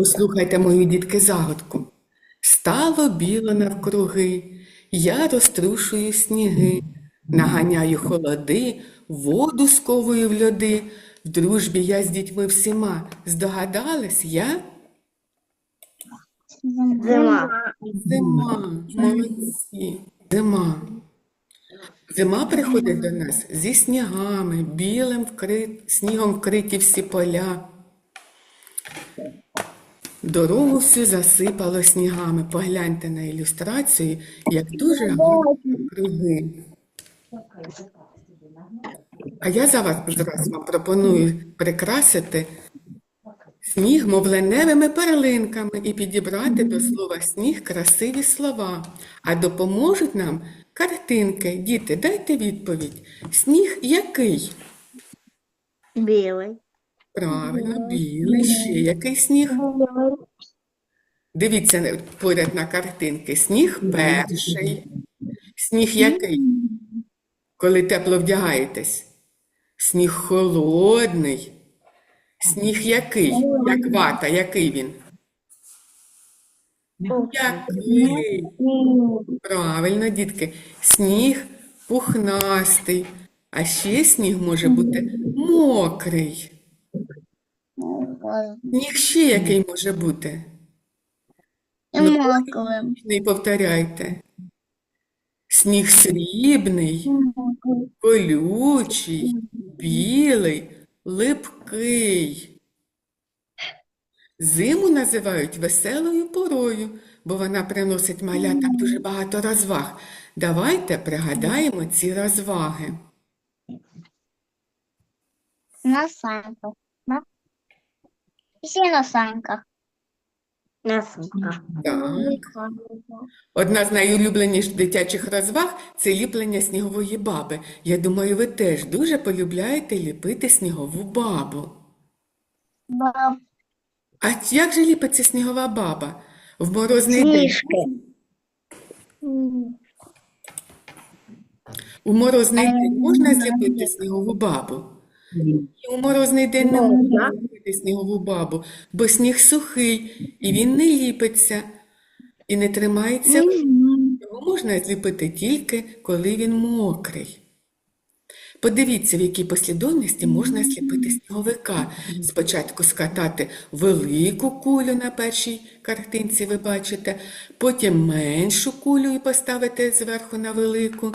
Послухайте мою дітки загадку. Стало біло навкруги, я розтрушую сніги, наганяю холоди, воду сковую в льоди. В дружбі я з дітьми всіма. Здогадались я? Зима. Зима, молодці, зима. Зима приходить до нас зі снігами, білим вкрит, снігом вкриті всі поля. Дорогу всю засипало снігами. Погляньте на ілюстрацію, як дуже гарно круги. А я зараз вам пропоную прикрасити сніг мовленевими перлинками і підібрати до слова сніг красиві слова. А допоможуть нам картинки. Діти, дайте відповідь. Сніг який? Білий. Правильно, білий. Ще який сніг? Дивіться поряд на картинки. Сніг перший. Сніг який? Коли тепло вдягаєтесь? Сніг холодний. Сніг який? Як вата, який він? Який? Правильно, дітки. Сніг пухнастий, а ще сніг може бути мокрий. Сніг ще який може бути? Мокрим. Не повторяйте. Сніг срібний, колючий, білий, липкий. Зиму називають веселою порою, бо вона приносить малятам дуже багато розваг. Давайте пригадаємо ці розваги. На санках. На... Всі на санках. На санках. Так. Одна з найулюбленіших дитячих розваг це ліплення снігової баби. Я думаю, ви теж дуже полюбляєте ліпити снігову бабу. Баб. А як же ліпиться снігова баба? В морозний день. У морозний день можна зліпити снігову бабу? І у морозний день не можна зліпити снігову бабу, бо сніг сухий, і він не ліпиться, і не тримається. Його можна зліпити тільки, коли він мокрий. Подивіться, в якій послідовності можна зліпити сніговика. Спочатку скатати велику кулю на першій картинці, ви бачите, потім меншу кулю і поставити зверху на велику.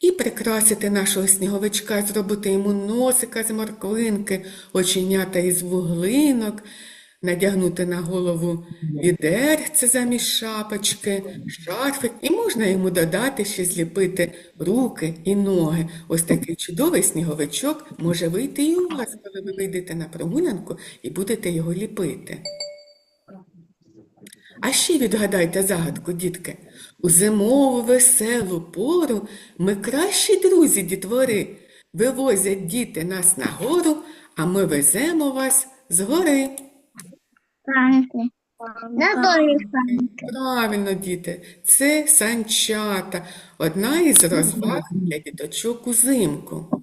І прикрасити нашого сніговичка, зробити йому носика з морквинки, оченята із вуглинок, надягнути на голову відерце замість шапочки, шарфик, і можна йому додати ще зліпити руки і ноги. Ось такий чудовий сніговичок може вийти і у вас, коли ви вийдете на прогулянку і будете його ліпити. А ще відгадайте загадку, дітки. У зимову веселу пору ми кращі друзі дітвори. Вивозять діти нас на гору, а ми веземо вас з гори. Санки. Правильно, діти, це санчата, одна із розваг для діточок узимку.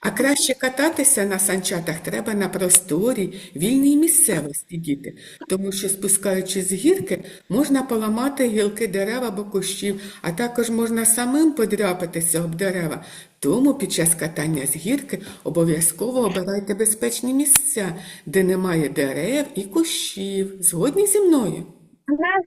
А краще кататися на санчатах треба на просторі, вільній місцевості, діти, тому що спускаючись з гірки, можна поламати гілки дерев або кущів, а також можна самим подряпатися об дерева. Тому під час катання з гірки обов'язково обирайте безпечні місця, де немає дерев і кущів. Згодні зі мною? У нас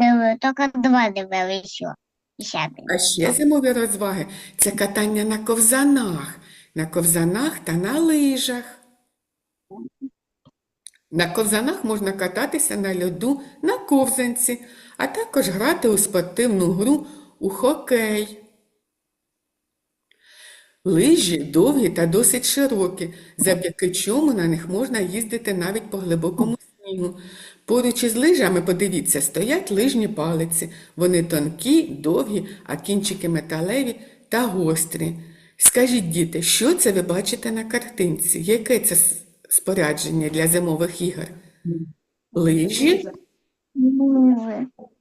диви, тільки два ще. Ще один. А ще зимові розваги це катання на ковзанах, на ковзанах та на лижах. На ковзанах можна кататися на льоду на ковзанці, а також грати у спортивну гру у хокей. Лижі довгі та досить широкі, завдяки чому на них можна їздити навіть по глибокому снігу. Поруч із лижами, подивіться, стоять лижні палиці. Вони тонкі, довгі, а кінчики металеві та гострі. Скажіть, діти, що це ви бачите на картинці? Яке це спорядження для зимових ігор? Лижі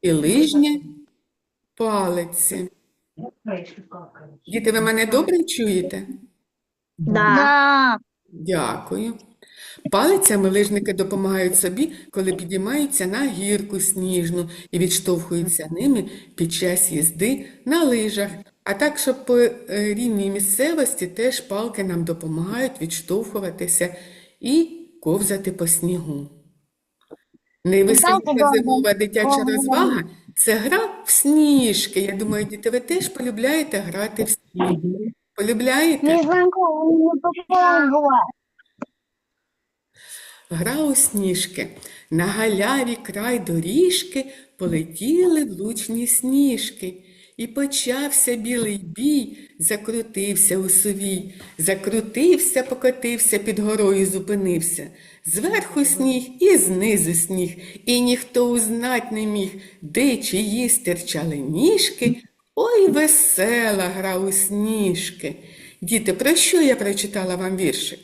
і лижні палиці. Діти, ви мене добре чуєте? Да. Дякую. Палицями лижники допомагають собі, коли підіймаються на гірку сніжну і відштовхуються ними під час їзди на лижах. А так, щоб по е, рівній місцевості теж палки нам допомагають відштовхуватися і ковзати по снігу. Найвеселіша зимова дитяча розвага це гра в сніжки. Я думаю, діти, ви теж полюбляєте грати в сніг. Полюбляєте? Гра у сніжки. На галяві край доріжки полетіли влучні сніжки. І почався білий бій, закрутився у сувій, закрутився, покотився під горою, зупинився. Зверху сніг і знизу сніг, і ніхто узнать не міг, де чиї стирчали ніжки. Ой, весела гра у сніжки. Діти, про що я прочитала вам віршик?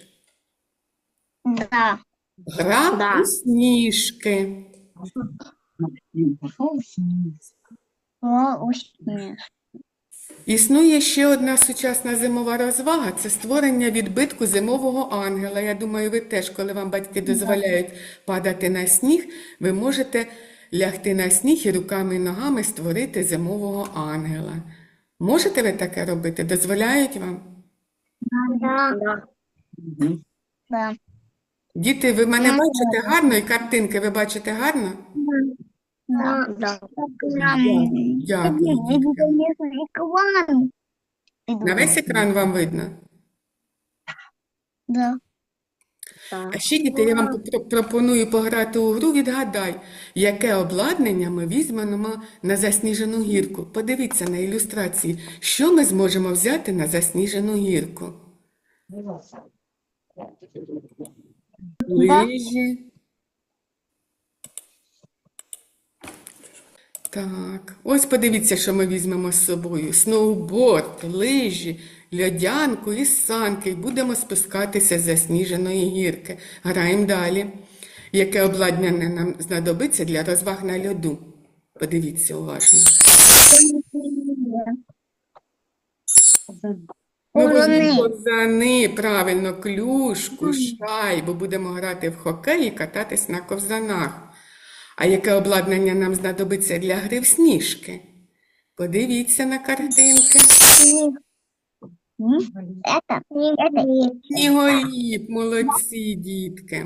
Да. Гра Да. у сніжки. Існує ще одна сучасна зимова розвага це створення відбитку зимового ангела. Я думаю, ви теж, коли вам батьки дозволяють падати на сніг, ви можете лягти на сніг і руками і ногами створити зимового ангела. Можете ви таке робити? Дозволяють вам? Да. Да. Діти, ви мене бачите гарно і картинки ви бачите гарно? Да. Да. Дякую, дітки. На весь екран вам видно? Да. А ще, діти, я вам пропо- пропоную пограти у гру «Відгадай», яке обладнання ми візьмемо на засніжену гірку. Подивіться на ілюстрації, що ми зможемо взяти на засніжену гірку. Лижі. Так, ось подивіться, що ми візьмемо з собою. Сноуборд, лижі, льодянку і санки. І будемо спускатися з засніженої гірки. Граємо далі. Яке обладнання нам знадобиться для розваг на льоду? Подивіться уважно. Ну, Ковзани. правильно, клюшку, шайбу. Будемо грати в хокей і кататись на ковзанах. А яке обладнання нам знадобиться для гри в сніжки? Подивіться на картинки. Снігоїд, молодці, дітки.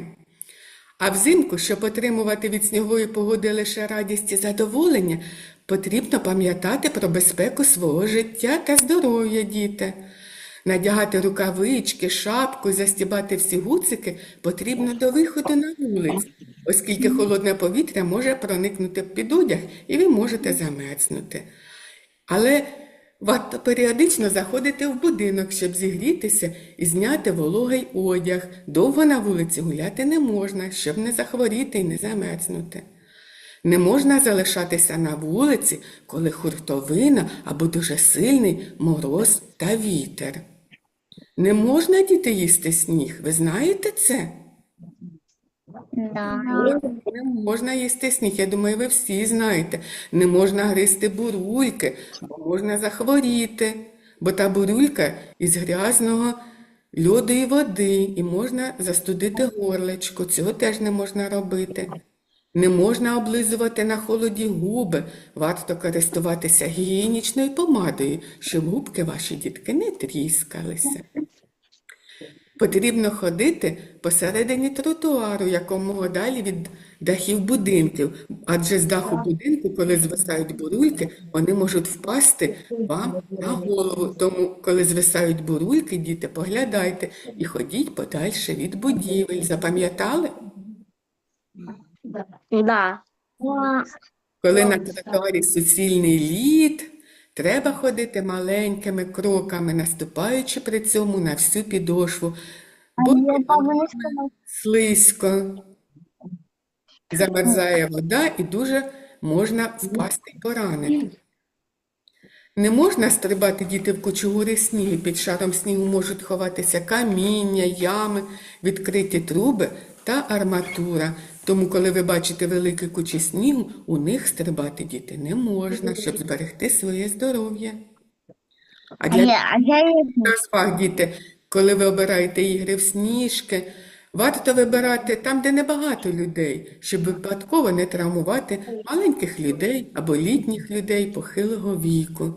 А взимку, щоб отримувати від снігової погоди лише радість і задоволення, потрібно пам'ятати про безпеку свого життя та здоров'я, діти. Надягати рукавички, шапку, застібати всі гуцики потрібно до виходу на вулицю, оскільки холодне повітря може проникнути під одяг і ви можете замерзнути. Але варто періодично заходити в будинок, щоб зігрітися і зняти вологий одяг. Довго на вулиці гуляти не можна, щоб не захворіти і не замерзнути. Не можна залишатися на вулиці, коли хуртовина або дуже сильний мороз та вітер. Не можна діти їсти сніг, ви знаєте це? да. Не можна їсти сніг, я думаю, ви всі знаєте. Не можна гризти бурульки, бо можна захворіти, бо та бурулька із грязного льоду і води, і можна застудити горлечко. Цього теж не можна робити. Не можна облизувати на холоді губи, варто користуватися гігієнічною помадою, щоб губки ваші дітки не тріскалися. Потрібно ходити посередині тротуару, якомога далі від дахів будинків, адже з даху будинку, коли звисають бурульки, вони можуть впасти вам на голову. Тому, коли звисають бурульки, діти, поглядайте і ходіть подальше від будівель. Запам'ятали? Да. Коли на тротуарі суцільний лід, треба ходити маленькими кроками, наступаючи при цьому на всю підошву, бо слизько, замерзає вода і дуже можна впасти і поранити. Не можна стрибати діти в кучугури снігу. Під шаром снігу можуть ховатися каміння, ями, відкриті труби та арматура. Тому, коли ви бачите великі кучі снігу, у них стрибати діти не можна, щоб зберегти своє здоров'я. А для розваг, діти, коли ви обираєте ігри в сніжки, Варто вибирати там, де небагато людей, щоб випадково не травмувати маленьких людей або літніх людей похилого віку.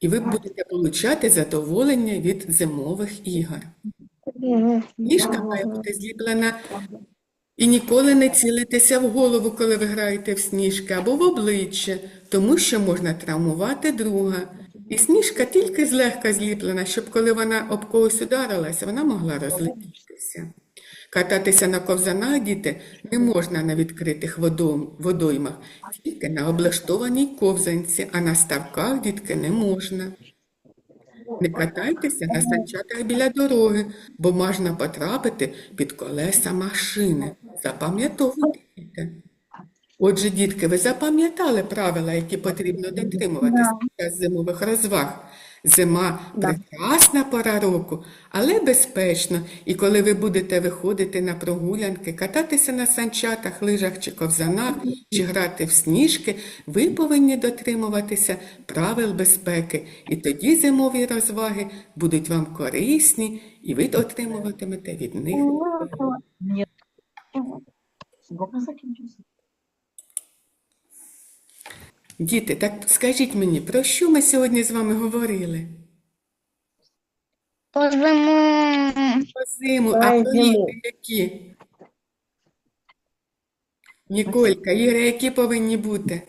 І ви будете отримати задоволення від зимових ігор. Ніжка має бути зліплена і ніколи не цілитеся в голову, коли ви граєте в сніжки, або в обличчя, тому що можна травмувати друга. І сніжка тільки злегка зліплена, щоб коли вона об когось ударилася, вона могла розлетітися. Кататися на ковзанах, діти, не можна на відкритих водоймах, тільки на облаштованій ковзанці, а на ставках, дітки, не можна. Не катайтеся на санчатах біля дороги, бо можна потрапити під колеса машини. Запам'ятовуйте. Отже, дітки, ви запам'ятали правила, які потрібно дотримуватися під час зимових розваг. Зима прекрасна пора року, але безпечно. І коли ви будете виходити на прогулянки, кататися на санчатах, лижах чи ковзанах, чи грати в сніжки, ви повинні дотримуватися правил безпеки. І тоді зимові розваги будуть вам корисні, і ви отримуватимете від них. Діти, так скажіть мені, про що ми сьогодні з вами говорили? Позиму. Про зиму, а про ігри які? Ніколька, ігри які повинні бути?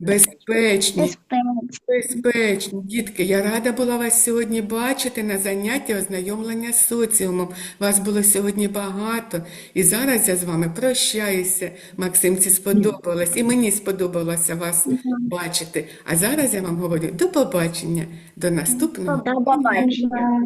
Безпечні, Безпеч. безпечні. Дітки, я рада була вас сьогодні бачити на занятті ознайомлення з соціумом. Вас було сьогодні багато. І зараз я з вами прощаюся. Максимці сподобалось, і мені сподобалося вас бачити. А зараз я вам говорю до побачення, до наступного. До побачення.